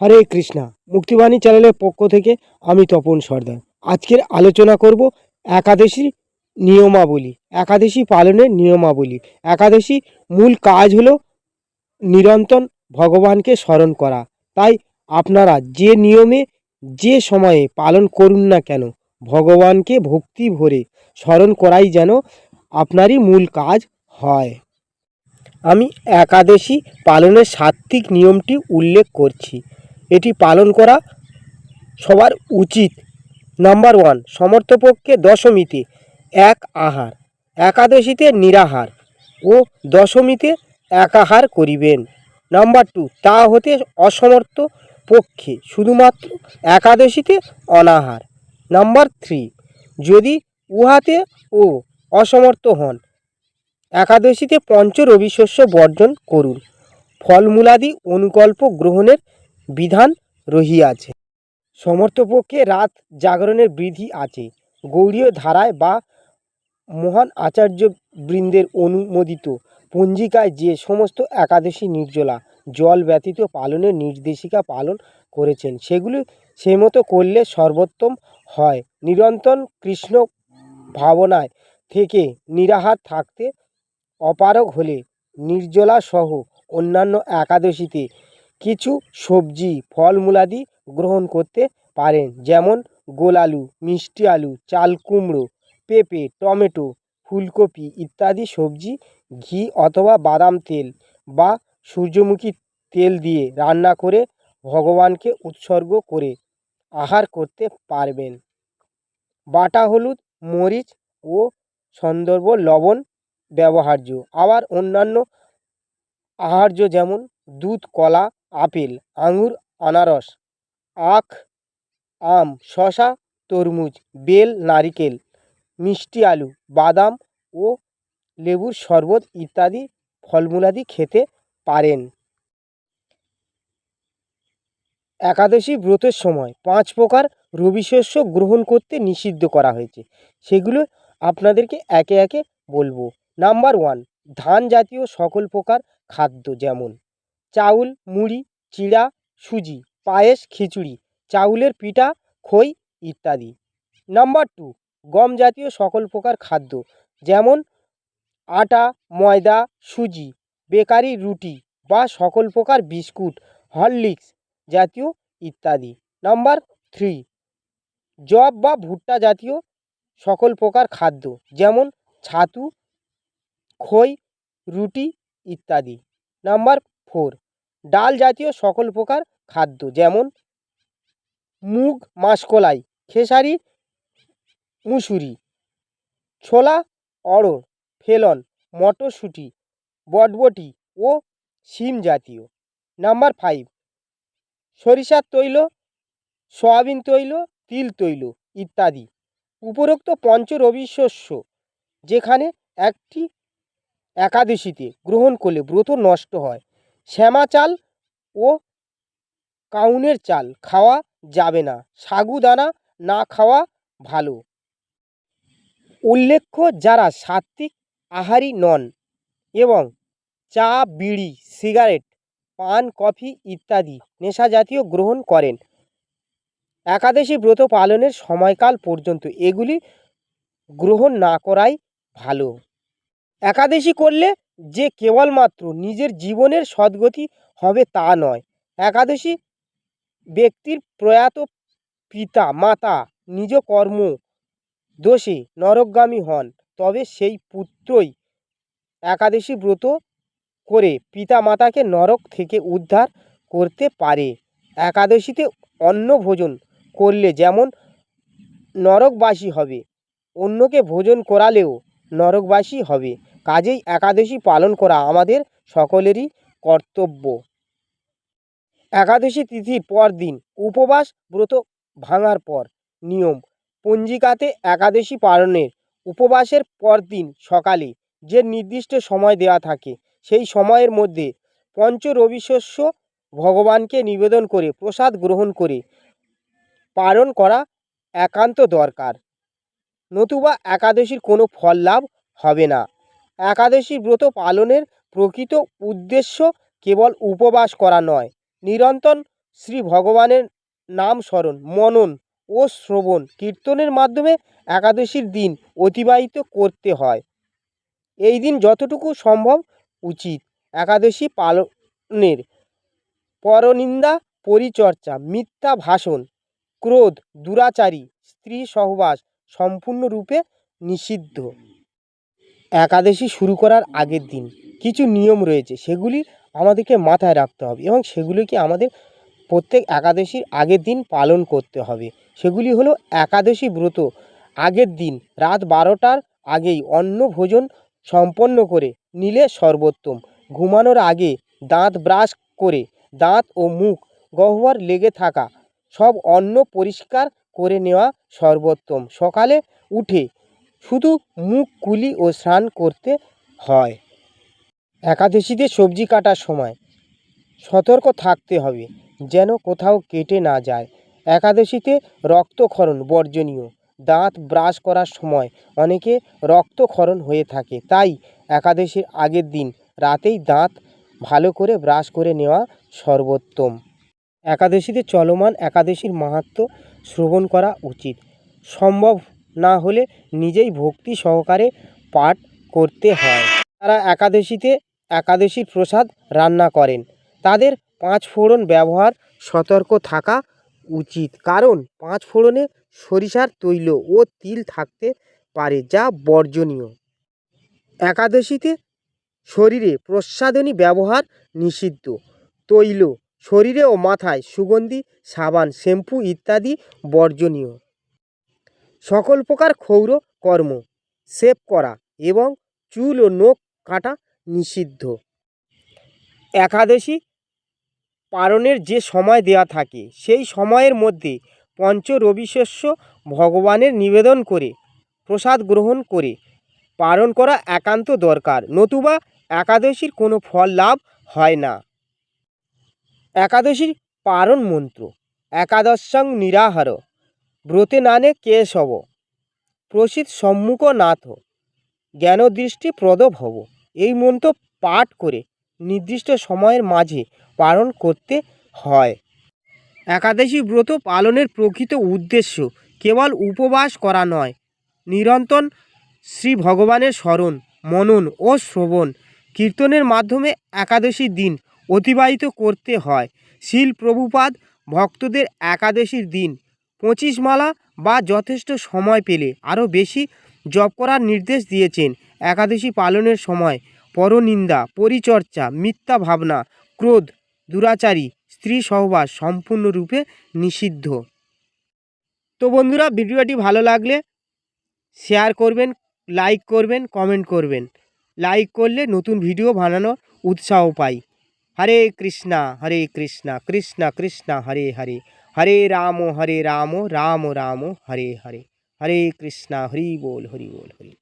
হরে কৃষ্ণা। মুক্তিবাণী চ্যানেলের পক্ষ থেকে আমি তপন সর্দার। আজকের আলোচনা করব একাদশী নিয়মাবলী, একাদশী পালনের নিয়মাবলী। একাদশী মূল কাজ হলো নিরন্তর ভগবানকে স্মরণ করা। তাই আপনারা যে নিয়মে, যে সময়ে পালন করুন না কেন, ভগবানকে ভক্তি ভরে স্মরণ করাই যেন আপনারই মূল কাজ হয়। আমি একাদশী পালনের সাত্ত্বিক নিয়মটি উল্লেখ করছি। এটি পালন করা সবার উচিত। নাম্বার ওয়ান সমর্থপক্ষে দশমীতে এক আহার, একাদশীতে নিরাহার ও দশমীতে একাহার করিবেন। নাম্বার টু, তা হতে অসমর্থ পক্ষে শুধুমাত্র একাদশীতে অনাহার। নাম্বার থ্রি, যদি উহাতে ও অসমর্থ হন, একাদশীতে পঞ্চ রবিশস্য বর্জন করুন। ফলমূলাদি অনুকল্প গ্রহণের বিধান রহিয়াছে। সমর্থপক্ষে রাত জাগরণের বিধি আছে। গৌড়ীয় ধারায় বা মহান আচার্য বৃন্দের অনুমোদিত পঞ্জিকায় যে সমস্ত একাদশী নির্জলা, জল ব্যতীত পালনের নির্দেশিকা পালন করেছেন, সেগুলি সেই মতো করলে সর্বোত্তম হয়। নিরন্তর কৃষ্ণ ভাবনায় থেকে নিরাহার থাকতে অপারগ হলে নির্জলা সহ অন্যান্য একাদশীতে কিছু সবজি ফলমূলাদি গ্রহণ করতে পারেন। যেমন গোল আলু, মিষ্টি আলু, চাল কুমড়ো, পেঁপে, টমেটো, ফুলকপি ইত্যাদি সবজি, ঘি অথবা বাদাম তেল বা সূর্যমুখী তেল দিয়ে রান্না করে ভগবানকে উৎসর্গ করে আহার করতে পারবেন। বাটা হলুদ, মরিচ ও সন্দর্ভ লবণ ব্যবহার্য। আবার অন্যান্য আহার্য যেমন দুধ, কলা আপেল, আঙুর, আনারস, আখ, আম শশা তরমুজ, বেল, নারিকেল, মিষ্টি আলু, বাদাম ও লেবুর শরবত ইত্যাদি ফলমূলাদি খেতে পারেন। একাদশী ব্রতের সময় পাঁচ প্রকার রবিশস্য গ্রহণ করতে নিষিদ্ধ করা হয়েছে। সেগুলো আপনাদেরকে একে একে বলব। নাম্বার ওয়ান ধান জাতীয় সকল প্রকার খাদ্য যেমন চাউল, মুড়ি, চিড়া, সুজি, পায়েস, খিচুড়ি, চাউলের পিঠা, খই ইত্যাদি। নাম্বার টু, গম জাতীয় সকল প্রকার খাদ্য, যেমন আটা, ময়দা, সুজি, বেকারি, রুটি বা সকল প্রকার বিস্কুট, হরলিক্স জাতীয় ইত্যাদি। নাম্বার থ্রি, জব বা ভুট্টা জাতীয় সকল প্রকার খাদ্য, যেমন ছাতু, খই, রুটি ইত্যাদি। Number four. ডাল জাতীয় সকল প্রকার খাদ্য, যেমন মুগ, মাসকলাই, খেসারি, মুসুরি, ছোলা, অড়হর, ফেলন, মটরশুঁটি, বটবটি ও শিম জাতীয়। নাম্বার ফাইভ, সরিষার তৈল, সয়াবিন তৈল, তিল তৈল ইত্যাদি। উপরোক্ত পঞ্চ রবি শস্য যেখানে একটি একাদশীতে গ্রহণ করলে ব্রত নষ্ট হয়। শ্যামা চাল ও কাউনের চাল খাওয়া যাবে না। সাগুদানা না খাওয়া ভালো। উল্লেখ্য, যারা সাত্ত্বিক আহারী নন এবং চা, বিড়ি, সিগারেট, পান, কফি ইত্যাদি নেশা জাতীয় গ্রহণ করেন, একাদশী ব্রত পালনের সময়কাল পর্যন্ত এগুলি গ্রহণ না করাই ভালো। একাদশী করলে যে কেবলমাত্র নিজের জীবনের সদ্গতি হবে তা নয়। একাদশী ব্যক্তির প্রয়াত পিতা, মাতা নিজ কর্ম দোষে নরকগামী হন, তবে সেই পুত্রই একাদশী ব্রত করে পিতা মাতাকে নরক থেকে উদ্ধার করতে পারে। একাদশীতে অন্ন ভোজন করলে যেমন নরকবাসী হবে, অন্যকে ভোজন করালেও নরকবাসী হবে। কাজেই একাদশী পালন করা আমাদের সকলেরই কর্তব্য। একাদশী তিথির পর দিন উপবাস ব্রত ভাঙার পর নিয়ম। পঞ্জিকাতে একাদশী পালনের উপবাসের পর দিন সকালে যে নির্দিষ্ট সময় দেওয়া থাকে, সেই সময়ের মধ্যে পঞ্চ রবিশস্য ভগবানকে নিবেদন করে প্রসাদ গ্রহণ করে পালন করা একান্ত দরকার। নতুবা একাদশীর কোনো ফল লাভ হবে না। একাদশী ব্রত পালনের প্রকৃত উদ্দেশ্য কেবল উপবাস করা নয়। নিরন্তর শ্রী ভগবানের নাম স্মরণ, মনন ও শ্রবণ কীর্তনের মাধ্যমে একাদশীর দিন অতিবাহিত করতে হয়। এই দিন যতটুকু সম্ভব উচিত। একাদশী পালনের পরনিন্দা, পরিচর্চা, মিথ্যা ভাষণ, ক্রোধ, দুরাচারী, স্ত্রী সহবাস সম্পূর্ণরূপে নিষিদ্ধ। একাদশী শুরু করার আগের দিন কিছু নিয়ম রয়েছে, সেগুলি আমাদেরকে মাথায় রাখতে হবে এবং সেগুলিকে আমাদের প্রত্যেক একাদশীর আগের দিন পালন করতে হবে। সেগুলি হলো একাদশী ব্রত, আগের দিন রাত বারোটার আগেই অন্ন ভোজন সম্পন্ন করে নিলে সর্বোত্তম। ঘুমানোর আগে দাঁত ব্রাশ করে, দাঁত ও মুখ গহ্বর লেগে থাকা সব অন্ন পরিষ্কার করে নেওয়া সর্বোত্তম। সকালে উঠে শুধু মুখ কুলি ও স্নান করতে হয়। একাদশীতে সবজি কাটার সময় সতর্ক থাকতে হবে, যেন কোথাও কেটে না যায়। একাদশীতে রক্তক্ষরণ বর্জনীয়। দাঁত ব্রাশ করার সময় অনেকে রক্তক্ষরণ হয়ে থাকে, তাই একাদশীর আগের দিন রাতেই দাঁত ভালো করে ব্রাশ করে নেওয়া সর্বোত্তম। একাদশীতে চলমান একাদশীর মাহাত্ম্য শ্রবণ করা উচিত। সম্ভব না হলে নিজেই ভক্তি সহকারে পাঠ করতে হয়। তারা একাদশীতে একাদশীর প্রসাদ রান্না করেন। তাদের পাঁচ ফোড়ন ব্যবহার সতর্ক থাকা উচিত। কারণ পাঁচ ফোড়নে সরিষার তৈল ও তিল থাকতে পারে, যা বর্জনীয়। একাদশীতে শরীরে প্রসাধনী ব্যবহার নিষিদ্ধ। তৈল, শরীরে ও মাথায় সুগন্ধি, সাবান, শ্যাম্পু ইত্যাদি বর্জনীয়। সকল প্রকার ক্ষৌর কর্ম সেভ করা এবং চুল ও নখ কাটা নিষিদ্ধ। একাদশী পালনের যে সময় দেয়া থাকে, সেই সময়ের মধ্যে পঞ্চ রবিশস্য ভগবানের নিবেদন করে, প্রসাদ গ্রহণ করে পালন করা একান্ত দরকার, নতুবা একাদশীর কোনো ফল লাভ হয় না। একাদশীর পারণ মন্ত্র, একাদশং নিরাহার। ব্রতে নানে কেশব প্রসিদ সম্মুখ নাথ। জ্ঞানদৃষ্টি প্রদ ভব এই মন্ত্র পাঠ করে নির্দিষ্ট সময়ের মাঝে পালন করতে হয়। একাদশী ব্রত পালনের প্রকৃত উদ্দেশ্য কেবল উপবাস করা নয়, নিরন্তর শ্রী ভগবানের স্মরণ, মনন ও শ্রবণ, কীর্তনের মাধ্যমে একাদশীর দিন অতিবাহিত করতে হয়। শিল প্রভুপাদ ভক্তদের একাদশীর দিন পঁচিশ মালা বা যথেষ্ট সময় পেলে আরও বেশি জপ করার নির্দেশ দিয়েছেন একাদশী পালনের সময়। পরনিন্দা, পরিচর্চা, মিথ্যা ভাবনা, ক্রোধ, দুরাচারী, স্ত্রী সহবাস সম্পূর্ণরূপে নিষিদ্ধ। তো বন্ধুরা, ভিডিওটি ভালো লাগলে শেয়ার করবেন, লাইক করবেন, কমেন্ট করবেন। লাইক করলে নতুন ভিডিও বানানোর উৎসাহ পাই। হরে কৃষ্ণা হরে কৃষ্ণা কৃষ্ণা কৃষ্ণা, হরে হরে। হরে রাম হরে রাম রাম রাম হরে হরে হরে কৃষ্ণা হরি বল হরি বল হরি